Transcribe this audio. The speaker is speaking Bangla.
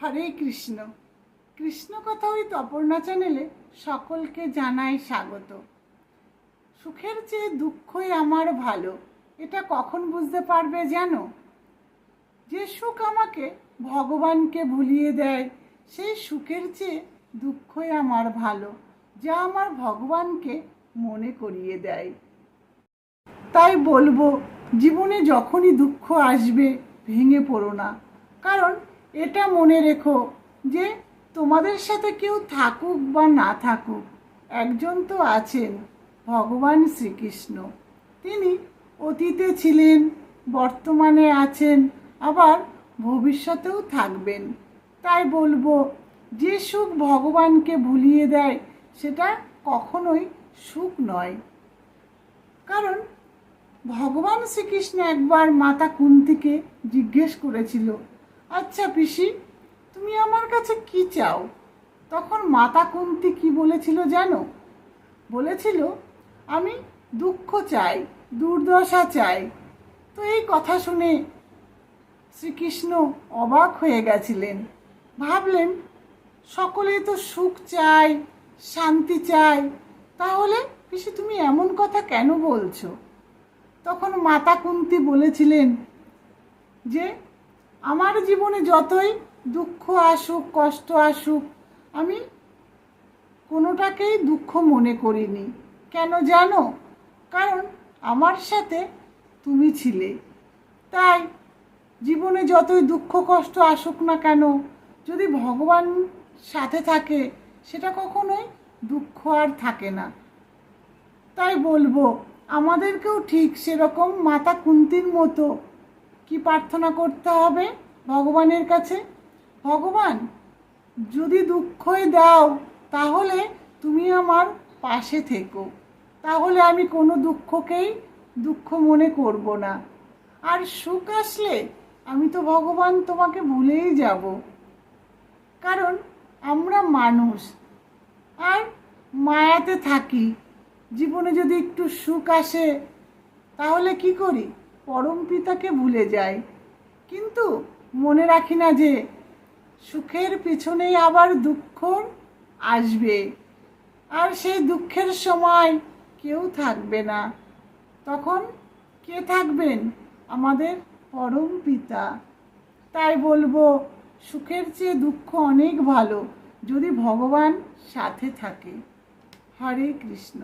হরে কৃষ্ণ। কৃষ্ণ কথা ওই তপর্ণা চ্যানেলে সকলকে জানাই স্বাগত। সুখের চেয়ে দুঃখই আমার ভালো, এটা কখন বুঝতে পারবে জানো? যে সুখ আমাকে ভগবানকে ভুলিয়ে দেয়, সেই সুখের চেয়ে দুঃখই আমার ভালো, যা আমার ভগবানকে মনে করিয়ে দেয়। তাই বলব, জীবনে যখনই দুঃখ আসবে, ভেঙে পড়ো না। কারণ এটা মনে রেখো যে তোমাদের সাথে কেউ থাকুক বা না থাকুক, একজন তো আছেন, ভগবান শ্রীকৃষ্ণ। তিনি অতীতে ছিলেন, বর্তমানে আছেন, আবার ভবিষ্যতেও থাকবেন। তাই বলব, যে সুখ ভগবানকে ভুলিয়ে দেয়, সেটা কখনোই সুখ নয়। কারণ ভগবান শ্রীকৃষ্ণ একবার মাতা কুন্তিকে জিজ্ঞেস করেছিল আচ্ছা পিসি, তুমি আমার কাছে কি চাও? তখন মাতা কুন্তি কি বলেছিল জানো? বলেছিল, আমি দুঃখ চাই, দুর্দশা চাই। তো এই কথা শুনে শ্রীকৃষ্ণ অবাক হয়ে গেছিলেন। ভাবলেন সকলেই তো সুখ চাই শান্তি চাই তাহলে পিসি তুমি এমন কথা কেন বলছো? তখন মাতা কুন্তি বলেছিলেন যে আমার জীবনে যতই দুঃখ আসুক, কষ্ট আসুক, আমি কোনোটাকেই দুঃখ মনে করিনি। কেন জানো? কারণ আমার সাথে তুমি ছিলে। তাই জীবনে যতই দুঃখ, কষ্ট আসুক না কেন, যদি ভগবান সাথে থাকে, সেটা কখনোই দুঃখ আর থাকে না। তাই বলব, আমাদেরকেও ঠিক সেরকম মাতা কুন্তির মতো কি প্রার্থনা করতে হবে ভগবানের কাছে? ভগবান, যদি দুঃখই দাও, তাহলে তুমি আমার পাশে থেকো। তাহলে আমি কোনো দুঃখকেই দুঃখ মনে করব না। আর সুখ আসলে আমি তো ভগবান তোমাকে ভুলেই যাব। কারণ আমরা মানুষ, আর মায়াতে থাকি। জীবনে যদি একটু সুখ আসে, তাহলে কি করি? পরম পিতাকে ভুলে যাই কিন্তু মনে রাখি না যে সুখের পিছনেই আবার দুঃখ আসবে। আর সেই দুঃখের সময় কেউ থাকবে না। তখন কে থাকবেন আমাদের পরম পিতা? তাই বলব, সুখের চেয়ে দুঃখ অনেক ভালো যদি ভগবান সাথে থাকে। হরে কৃষ্ণ।